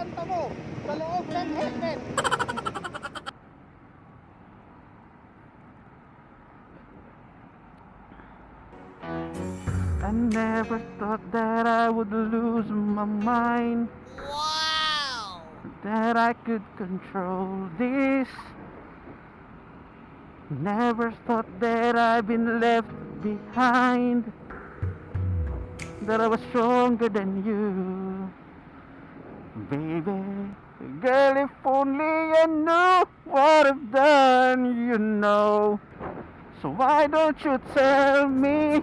kanta mo sa loob ng helmet. I never thought that I would lose my mind. Wow! That I could control this. Never thought that I'd been left behind. That I was stronger than you. Baby, girl, if only I knew what I've done, you know. So why don't you tell me?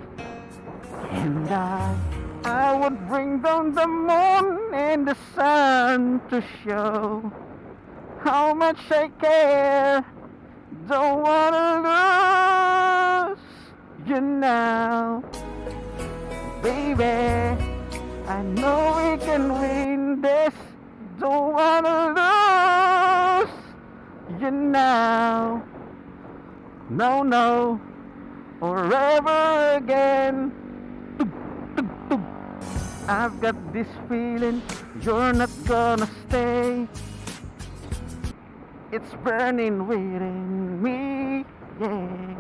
And I, I would bring down the moon and the sun to show how much I care. Don't wanna lose you now, baby. I know we can win this. Don't wanna lose you now. No, no, or ever again. I've got this feeling you're not gonna stay. It's burning within me, yeah.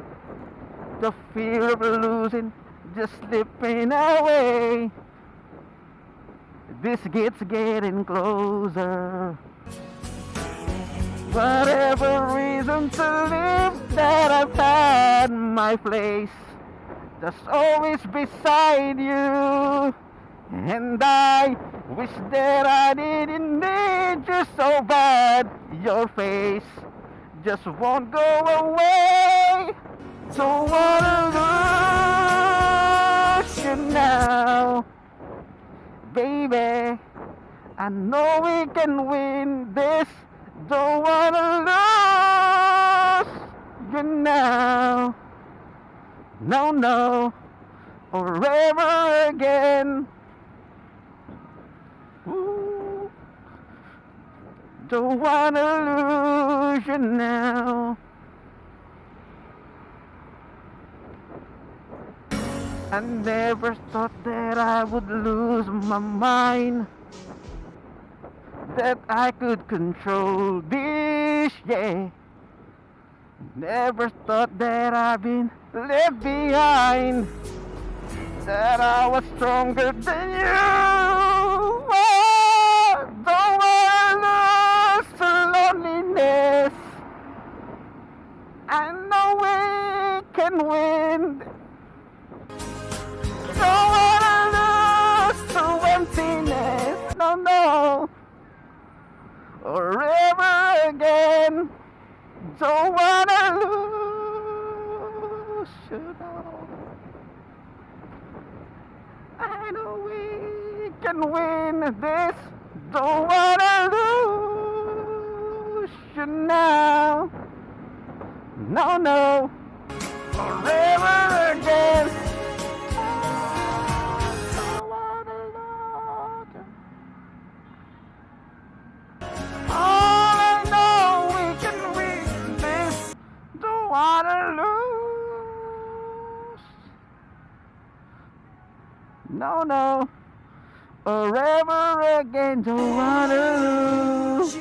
The fear of losing just slipping away. This gets getting closer. Whatever reason to live that I've had my place, just always beside you. And I wish that I didn't need you so bad. Your face just won't go away. Don't wanna I know we can win this. Don't wanna lose you now. No, no, or ever again. Ooh, don't wanna lose you now. I never thought that I would lose my mind. That I could control this, yeah. Never thought that I'd been left behind. That I was stronger than you. Oh, don't wanna lose to loneliness. I know we can win. Again. Don't wanna lose you now. I know we can win this. Don't wanna lose you now. No, no. Forever No, no. Forever again. Wanna lose.